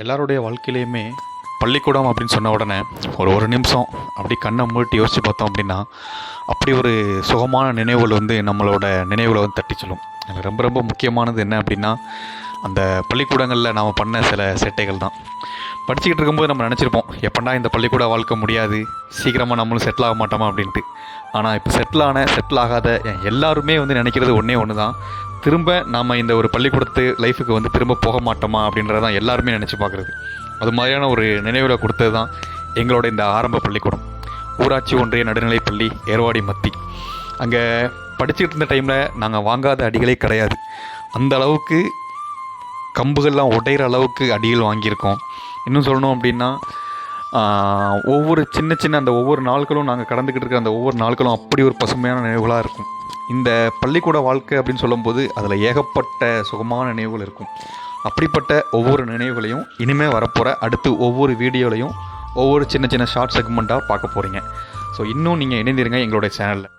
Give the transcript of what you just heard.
எல்லாருடைய வாழ்க்கையிலையுமே பள்ளிக்கூடம் அப்படின்னு சொன்ன உடனே ஒரு ஒரு நிமிஷம் அப்படி கண்ணை மூடிட்டு யோசித்து பார்த்தோம் அப்படின்னா அப்படி ஒரு சுகமான நினைவுகள் வந்து நம்மளோட நினைவுகளை வந்து தட்டி சொல்லும். எனக்கு ரொம்ப ரொம்ப முக்கியமானது என்ன அப்படின்னா அந்த பள்ளிக்கூடங்களில் நாம் பண்ண சில சேட்டைகள் தான். படிச்சுக்கிட்டு இருக்கும்போது நம்ம நினச்சிருப்போம் எப்படா இந்த பள்ளிக்கூட வாழ்க்கை முடியாது சீக்கிரமாக நம்மளும் செட்டில் ஆக மாட்டோமா அப்படின்ட்டு. ஆனால் இப்போ செட்டில் ஆன செட்டில் ஆகாத எல்லாருமே வந்து நினைக்கிறது ஒன்றே ஒன்று தான் திரும்ப நாம் இந்த ஒரு பள்ளிக்கூடத்து லைஃபுக்கு வந்து திரும்ப போக மாட்டோமா அப்படின்றதான் எல்லாருமே நினச்சி பார்க்குறது. அது மாதிரியான ஒரு நினைவில் கொடுத்தது தான் எங்களோட இந்த ஆரம்ப பள்ளிக்கூடம். ஊராட்சி ஒன்றிய நடுநிலைப்பள்ளி ஏர்வாடி மத்தி. அங்கே படிச்சுக்கிட்டு இருந்த டைமில் நாங்கள் வாங்காத அடிகளே கிடையாது. அந்த அளவுக்கு கம்புகள்லாம் உடையிற அளவுக்கு அடிகள் வாங்கியிருக்கோம். இன்னும் சொல்லணும் அப்படின்னா ஒவ்வொரு சின்ன சின்ன அந்த ஒவ்வொரு நாட்களும் நாங்கள் கடந்துக்கிட்டு இருக்கிற அந்த ஒவ்வொரு நாட்களும் அப்படி ஒரு பசுமையான நினைவுகளாக இருக்கும். இந்த பள்ளிக்கூட வாழ்க்கை அப்படின்னு சொல்லும்போது அதில் ஏகப்பட்ட சுகமான நினைவுகள் இருக்கும். அப்படிப்பட்ட ஒவ்வொரு நினைவுகளையும் இனிமேல் வரப்போகிற அடுத்து ஒவ்வொரு வீடியோலையும் ஒவ்வொரு சின்ன சின்ன ஷார்ட் செக்மெண்ட்டாக பார்க்க போகிறீங்க ஸோ இன்னும் நீங்கள் இணைந்திருங்க எங்களுடைய சேனலில்